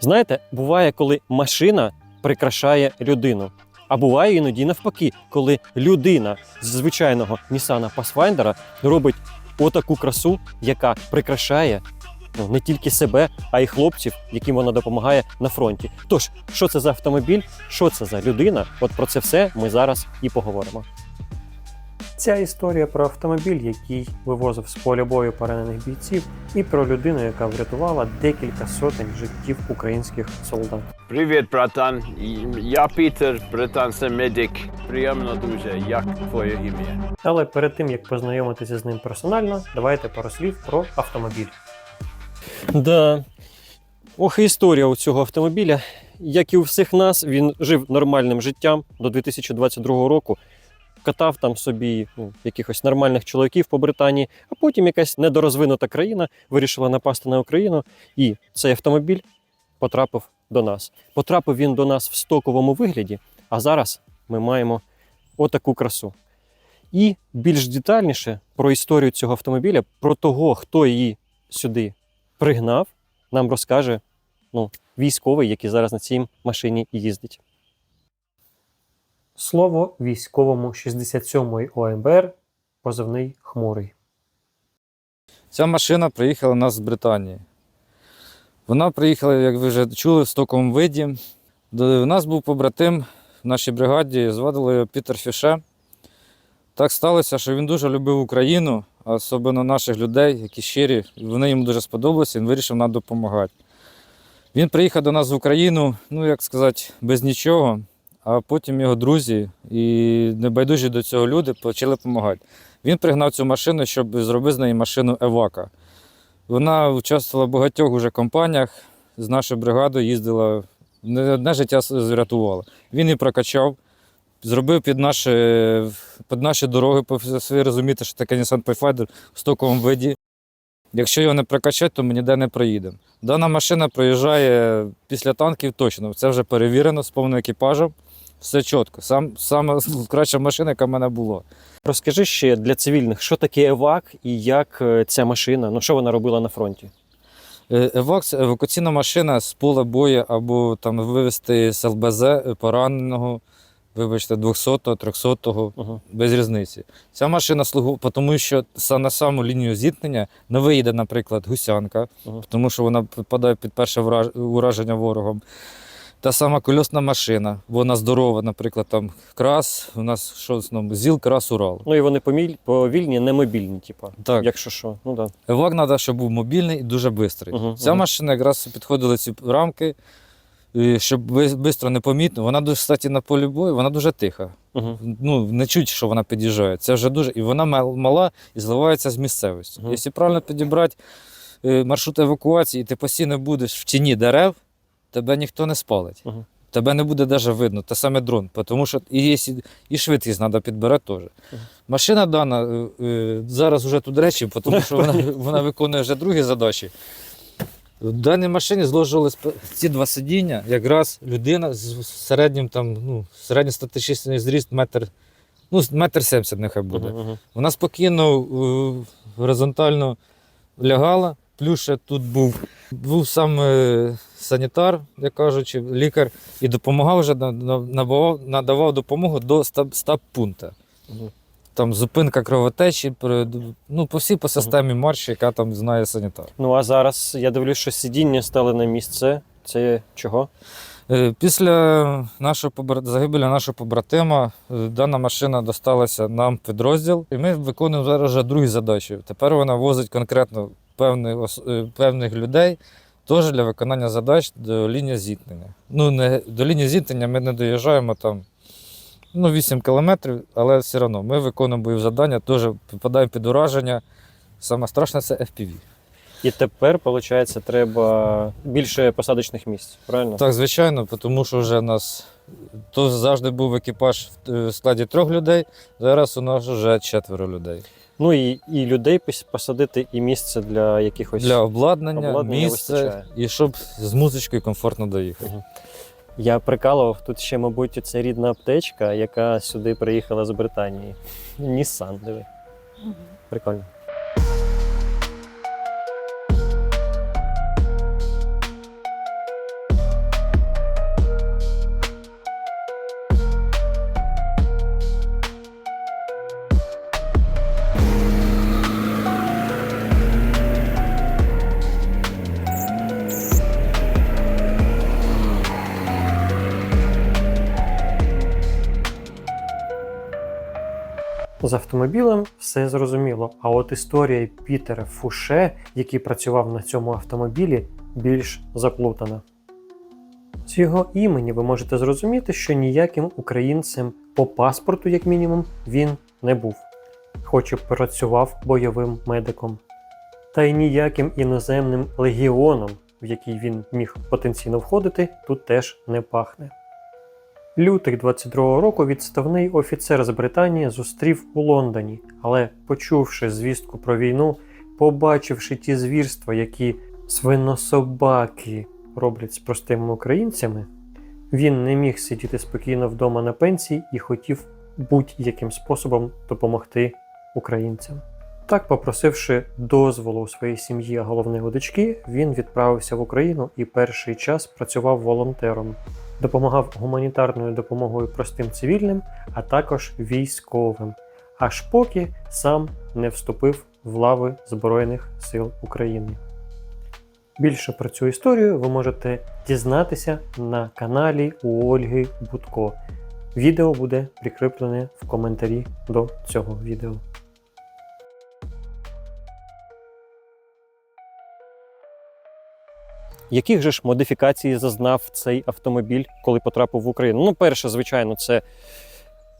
Знаєте, буває, коли машина прикрашає людину. А буває іноді навпаки, коли людина з звичайного Nissan Pathfinder робить отаку красу, яка прикрашає ну, не тільки себе, а й хлопців, яким вона допомагає на фронті. Тож, що це за автомобіль, що це за людина? От про це все ми зараз і поговоримо. Ця історія про автомобіль, який вивозив з поля бою поранених бійців, і про людину, яка врятувала декілька сотень життів українських солдат. Привіт, братан. Я Пітер, британський медик. Приємно дуже. Як твоє ім'я? Але перед тим як познайомитися з ним персонально, давайте пару слів про автомобіль. Да. Ох, і історія у цього автомобіля. Як і у всіх нас, він жив нормальним життям до 2022 року. Катав там собі ну, якихось нормальних чоловіків по Британії, а потім якась недорозвинута країна вирішила напасти на Україну, і цей автомобіль потрапив до нас. Потрапив він до нас в стоковому вигляді, а зараз ми маємо отаку красу. І більш детальніше про історію цього автомобіля, про того, хто її сюди пригнав, нам розкаже ну, військовий, який зараз на цій машині їздить. Слово військовому 67-ї ОМБР, позивний хмурий. Ця машина приїхала у нас з Британії. Вона приїхала, як ви вже чули, в стоковому виді. До- нас був побратим в нашій бригаді, звадили його Пітер Фіше. Так сталося, що він дуже любив Україну, особливо наших людей, які щирі. Вони йому дуже сподобалися, він вирішив нам допомагати. Він приїхав до нас в Україну, ну як сказати, без нічого, а потім його друзі і небайдужі до цього люди почали допомагати. Він пригнав цю машину, щоб зробити з неї машину Евака. Вона участвувала в багатьох уже компаніях. З нашою бригадою їздила, не одне життя врятувала. Він її прокачав, зробив під наші, під наші дороги, ви розумієте, що таке Nissan Pathfinder в стоковому виді. Якщо його не прокачати, то ми ніде не проїдемо. Дана машина проїжджає після танків точно. Це вже перевірено з повним екіпажем. Все чітко. Сам, саме краща машина, яка в мене була. Розкажи ще для цивільних, що таке ЕВАК і як е, ця машина, ну що вона робила на фронті? Е, Евак це евакуаційна машина з поля бою або там вивезти з ЛБЗ пораненого, вибачте, 200-го, 300-го, Угу. без різниці. Ця машина слугу, тому що са- на саму лінію зіткнення не виїде, наприклад, гусянка, Ага. тому що вона підпадає під перше враж- ураження ворогом. Та сама кольосна машина, вона здорова, наприклад, там крас, у нас що основному, ЗІЛ, крас, Урал. Ну і вони поміль, повільні, не мобільні, типу. Так. Якщо що. Ну да. Евак треба, щоб був мобільний і дуже швидкий. Мгм, Ця мгм. машина якраз підходила ці рамки, і щоб швидко не помітно. Вона дуже, кстати, на полі бою, вона дуже тиха. Угу. Ну, не чуть, що вона під'їжджає. Це вже дуже. І вона мала і зливається з місцевості. Мгм. Якщо правильно підібрати е, маршрут евакуації, і ти постійно будеш в тіні дерев, тебе ніхто не спалить. Мгм. Тебе не буде навіть видно, те саме дрон, тому що і, є, і швидкість треба підбирати теж. Машина дана е, е, зараз вже тут речі, тому що вона, вона виконує вже другі задачі. В даній машині зложувались п- ці два сидіння, якраз людина з середнім там, ну, середньостатичний зріст метр, ну, метр сімдесят нехай буде. Угу. Вона спокійно е, горизонтально лягала. Плюс ще тут був, був сам е, санітар, як кажучи, лікар, і допомагав вже на- на- надавав, допомогу до стаб, пункту. Там зупинка кровотечі, ну, по всій по системі марші, яка там знає санітар. Ну а зараз я дивлюсь, що сидіння стали на місце. Це чого? Е, Після нашого загибелі нашого побратима е, дана машина досталася нам в підрозділ, і ми виконуємо зараз вже другі задачі. Тепер вона возить конкретно певних, е, певних людей теж для виконання задач до лінії зіткнення. Ну, не, до лінії зіткнення ми не доїжджаємо там ну, 8 кілометрів, але все одно ми виконуємо бойові завдання, теж попадаємо під ураження. Саме страшне це FPV. І тепер, виходить, треба більше посадочних місць, правильно? Так, звичайно, тому що вже нас то завжди був екіпаж в е, складі трьох людей, зараз у нас вже четверо людей. Ну і, і людей посадити, і місце для якихось. Для обладнання, обладнання місце і щоб з музичкою комфортно доїхати. Я прикалував, тут ще, мабуть, це рідна аптечка, яка сюди приїхала з Британії. Нісан, диви. Прикольно. З автомобілем все зрозуміло. А от історія Пітера Фуше, який працював на цьому автомобілі, більш заплутана. З його імені ви можете зрозуміти, що ніяким українцем по паспорту, як мінімум, він не був, хоч і працював бойовим медиком. Та й ніяким іноземним легіоном, в який він міг потенційно входити, тут теж не пахне. Лютих 22-го року відставний офіцер з Британії зустрів у Лондоні, але, почувши звістку про війну, побачивши ті звірства, які свинособаки роблять з простими українцями, він не міг сидіти спокійно вдома на пенсії і хотів будь-яким способом допомогти українцям. Так, попросивши дозволу у своїй сім'ї, а головне дочки, він відправився в Україну і перший час працював волонтером, допомагав гуманітарною допомогою простим цивільним, а також військовим, аж поки сам не вступив в лави Збройних сил України. Більше про цю історію ви можете дізнатися на каналі у Ольги Будко. Відео буде прикріплене в коментарі до цього відео. Яких же ж модифікацій зазнав цей автомобіль, коли потрапив в Україну? Ну, перше, звичайно, це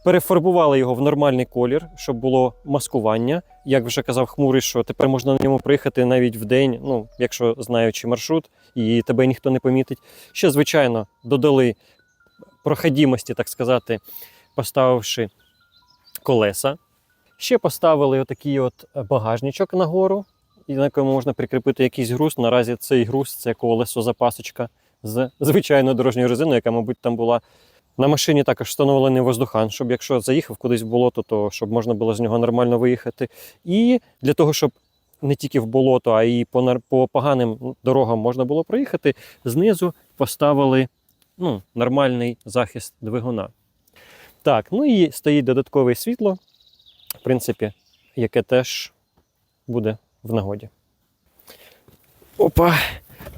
перефарбували його в нормальний колір, щоб було маскування. Як вже казав Хмурий, що тепер можна на ньому приїхати навіть в день, ну, якщо знаючи маршрут, і тебе ніхто не помітить. Ще, звичайно, додали проходимості, так сказати, поставивши колеса. Ще поставили отакий от багажничок нагору, і на якому можна прикріпити якийсь груз. Наразі цей груз це колесо запасочка з звичайною дорожньою резиною, яка, мабуть, там була. На машині також встановлений воздухан, щоб якщо заїхав кудись в болото, то щоб можна було з нього нормально виїхати. І для того, щоб не тільки в болото, а й по, по поганим дорогам можна було проїхати, знизу поставили ну, нормальний захист двигуна. Так, ну і стоїть додаткове світло, в принципі, яке теж буде в нагоді. Опа!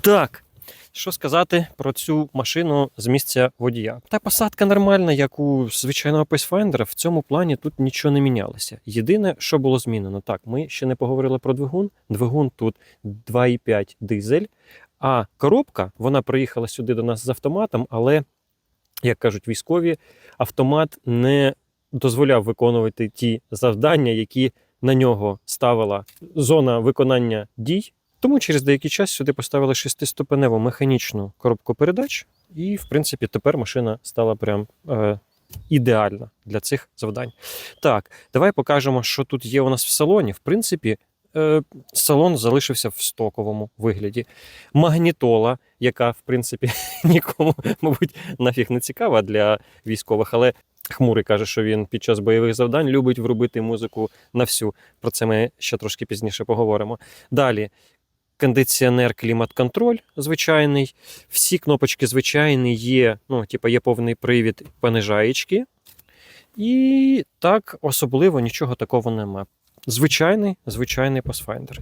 Так. Що сказати про цю машину з місця водія? Та посадка нормальна, як у звичайного Pathfinder, в цьому плані тут нічого не мінялося. Єдине, що було змінено, так, ми ще не поговорили про двигун. Двигун тут 2,5 дизель, а коробка вона приїхала сюди до нас з автоматом, але, як кажуть військові, автомат не дозволяв виконувати ті завдання, які на нього ставила зона виконання дій. Тому через деякий час сюди поставили шестиступеневу механічну коробку передач, і, в принципі, тепер машина стала прям е, ідеальна для цих завдань. Так, давай покажемо, що тут є у нас в салоні. В принципі, е, салон залишився в стоковому вигляді. Магнітола, яка, в принципі, нікому, мабуть, нафіг не цікава для військових, але Хмурий каже, що він під час бойових завдань любить врубити музику на всю. Про це ми ще трошки пізніше поговоримо. Далі. Кондиціонер, клімат-контроль звичайний. Всі кнопочки звичайні є, ну, типу, є повний привід понижаєчки. І так особливо нічого такого нема. Звичайний, звичайний Pathfinder.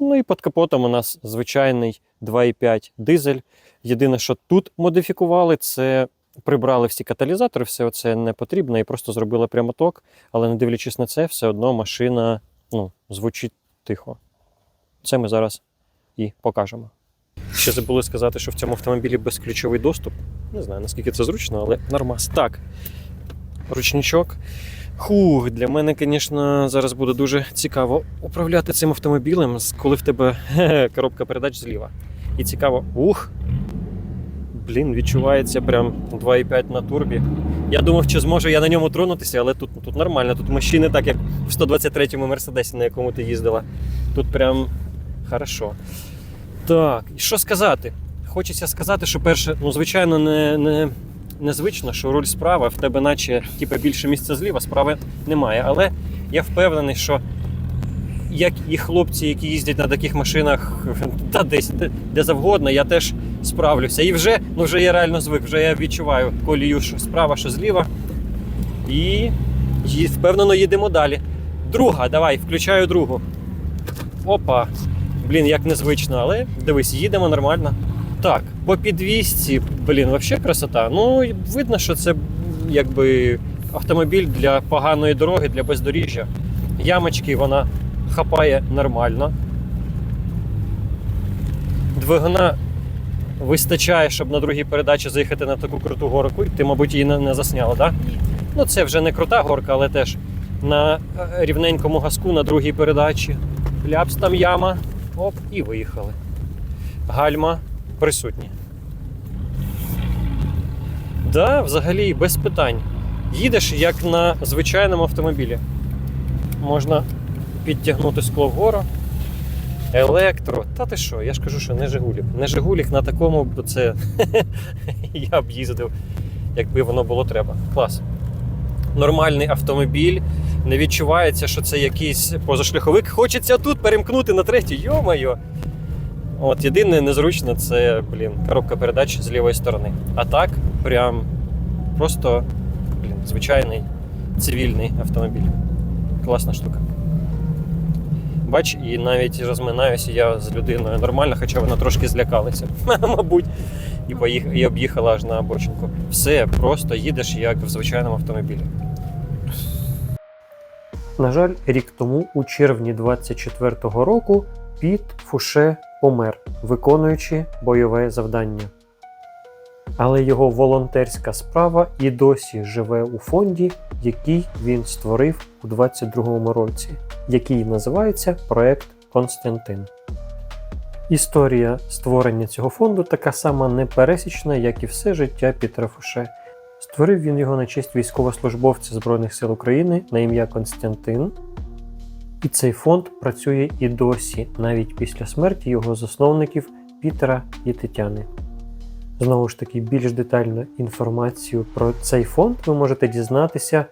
Ну і під капотом у нас звичайний 2,5 дизель. Єдине, що тут модифікували, це прибрали всі каталізатори, все це не потрібно і просто зробили прямоток. Але не дивлячись на це, все одно машина ну, звучить тихо. Це ми зараз і покажемо. Ще забули сказати, що в цьому автомобілі безключовий доступ. Не знаю, наскільки це зручно, але нормас. Так, ручничок. Хух, для мене, звісно, зараз буде дуже цікаво управляти цим автомобілем, коли в тебе коробка передач зліва. І цікаво, ух! Блін, відчувається прям 2,5 на турбі. Я думав, чи зможу я на ньому тронутися, але тут, тут нормально. Тут машини так, як в 123-му Мерседесі, на якому ти їздила. Тут прям хорошо. Так, і що сказати? Хочеться сказати, що перше, ну, звичайно, не, не, незвично, що руль справа, в тебе наче типу, більше місця зліва, справи немає. Але я впевнений, що як і хлопці, які їздять на таких машинах, та десь де, завгодно, я теж справлюся. І вже, ну вже я реально звик, вже я відчуваю колію, що справа, що зліва. І впевнено їдемо далі. Друга, давай, включаю другу. Опа. Блін, як незвично, але дивись, їдемо нормально. Так, по підвісці, блін, взагалі красота. Ну, видно, що це якби автомобіль для поганої дороги, для бездоріжжя. Ямочки вона хапає нормально. Двигуна вистачає, щоб на другій передачі заїхати на таку круту горку. Ти, мабуть, її не, засняла, так? Ну, це вже не крута горка, але теж на е, рівненькому газку на другій передачі. Ляпс там яма. Оп, і виїхали. Гальма присутні. Да, взагалі без питань. Їдеш як на звичайному автомобілі. Можна підтягнути скло вгору. Електро. Та ти що? Я ж кажу, що не Жигулік. Не Жигулік на такому, бо це я б їздив, якби воно було треба. Клас. Нормальний автомобіль. Не відчувається, що це якийсь позашляховик. Хочеться тут перемкнути на третю. Йо-моє! От єдине незручно це, блін, коробка передач з лівої сторони. А так, прям просто блін, звичайний цивільний автомобіль. Класна штука. Бач, і навіть розминаюся я з людиною нормально, хоча вона трошки злякалася, мабуть, і поїх... і об'їхала аж на обочинку. Все, просто їдеш як в звичайному автомобілі. На жаль, рік тому, у червні 24-го року, Піт Фуше помер, виконуючи бойове завдання. Але його волонтерська справа і досі живе у фонді, який він створив у 22-му році, який називається Проект Константин. Історія створення цього фонду така сама непересічна, як і все життя Пітера Фуше. Створив він його на честь військовослужбовця Збройних сил України на ім'я Константин. І цей фонд працює і досі, навіть після смерті його засновників Пітера і Тетяни. Знову ж таки, більш детальну інформацію про цей фонд ви можете дізнатися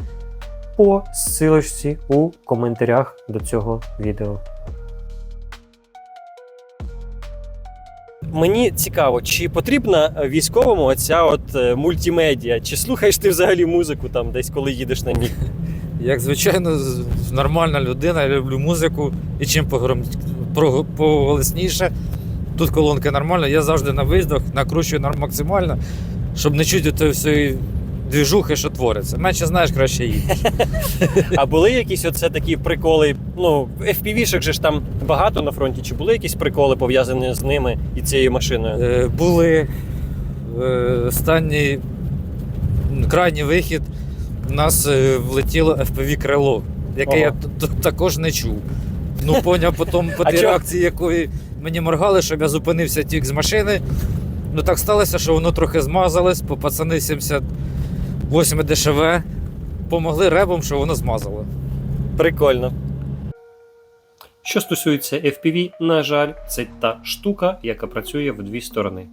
по ссылочці у коментарях до цього відео. Мені цікаво, чи потрібна військовому оця от е, мультимедіа? Чи слухаєш ти взагалі музику там десь, коли їдеш на ній? Як звичайно, нормальна людина, я люблю музику і чим поголосніше. Тут колонка нормальна, я завжди на виїздах накручую максимально, щоб не чути тої всієї двіжухи, що твориться. Менше знаєш, краще їдеш. А були якісь оце такі приколи? Ну, FPV-шок же ж там багато на фронті. Чи були якісь приколи пов'язані з ними і цією машиною? Е, Були е, останній крайній вихід. У нас е, влетіло FPV крило, яке я Ага. т- також не чув. Ну, поняв потім по тій реакції, якої мені моргали, щоб я зупинився тік з машини. Ну так сталося, що воно трохи змазалось, по пацани 78 ДШВ помогли ребом, що воно змазало. Прикольно. Що стосується FPV, на жаль, це та штука, яка працює в дві сторони.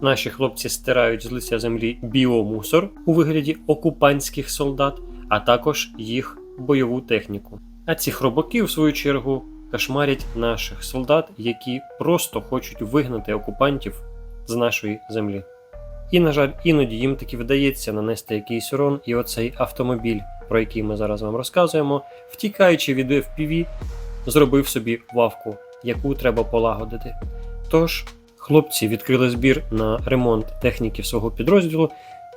Наші хлопці стирають з лиця землі біомусор у вигляді окупантських солдат, а також їх бойову техніку. А ці хробаки, в свою чергу, кошмарять наших солдат, які просто хочуть вигнати окупантів з нашої землі. І, на жаль, іноді їм таки вдається нанести якийсь урон, і оцей автомобіль, про який ми зараз вам розказуємо, втікаючи від FPV, зробив собі вавку, яку треба полагодити. Тож, хлопці відкрили збір на ремонт техніки свого підрозділу.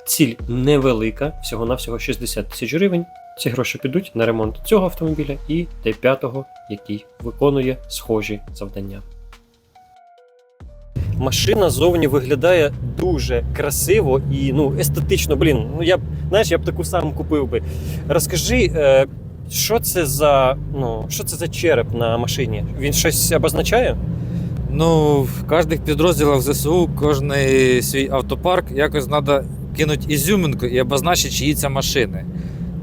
Ціль невелика, всього-навсього 60 тисяч гривень. Ці гроші підуть на ремонт цього автомобіля і Т5, який виконує схожі завдання. Машина зовні виглядає дуже красиво і ну, естетично. Блін, ну я б знаєш, я б таку саму купив би. Розкажи, е, що це за ну, що це за череп на машині? Він щось обозначає? Ну, в кожних підрозділах ЗСУ, кожен свій автопарк якось треба кинути ізюминку і обозначити, чиї це машини.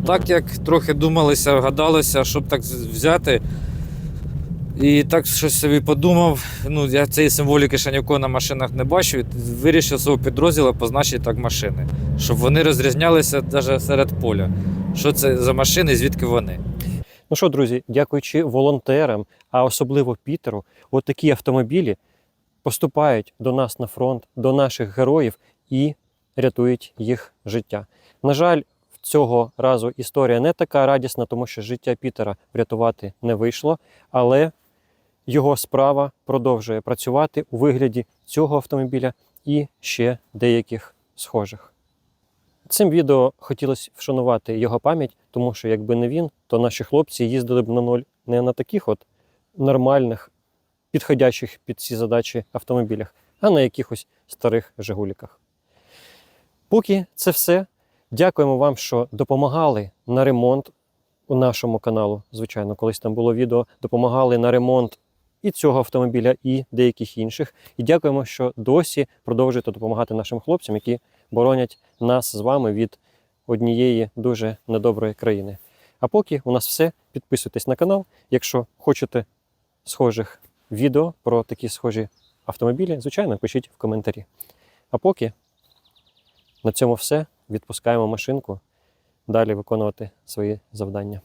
Так як трохи думалися, гадалося, щоб так взяти. І так щось собі подумав. Ну, я цієї символіки ще нікого на машинах не бачив. Вирішив свого підрозділу позначити так машини, щоб вони розрізнялися навіть серед поля. Що це за машини, звідки вони. Ну що, друзі, дякуючи волонтерам, а особливо Пітеру, от такі автомобілі поступають до нас на фронт, до наших героїв і рятують їх життя. На жаль, цього разу історія не така радісна, тому що життя Пітера врятувати не вийшло, але його справа продовжує працювати у вигляді цього автомобіля і ще деяких схожих. Цим відео хотілося вшанувати його пам'ять, тому що якби не він, то наші хлопці їздили б на ноль не на таких от нормальних, підходящих під ці задачі автомобілях, а на якихось старих Жигуліках. Поки це все. Дякуємо вам, що допомагали на ремонт у нашому каналу. Звичайно, колись там було відео, допомагали на ремонт і цього автомобіля, і деяких інших. І дякуємо, що досі продовжуєте допомагати нашим хлопцям, які боронять нас з вами від однієї дуже недоброї країни. А поки у нас все. Підписуйтесь на канал. Якщо хочете схожих відео про такі схожі автомобілі, звичайно, пишіть в коментарі. А поки на цьому все. Відпускаємо машинку далі виконувати свої завдання.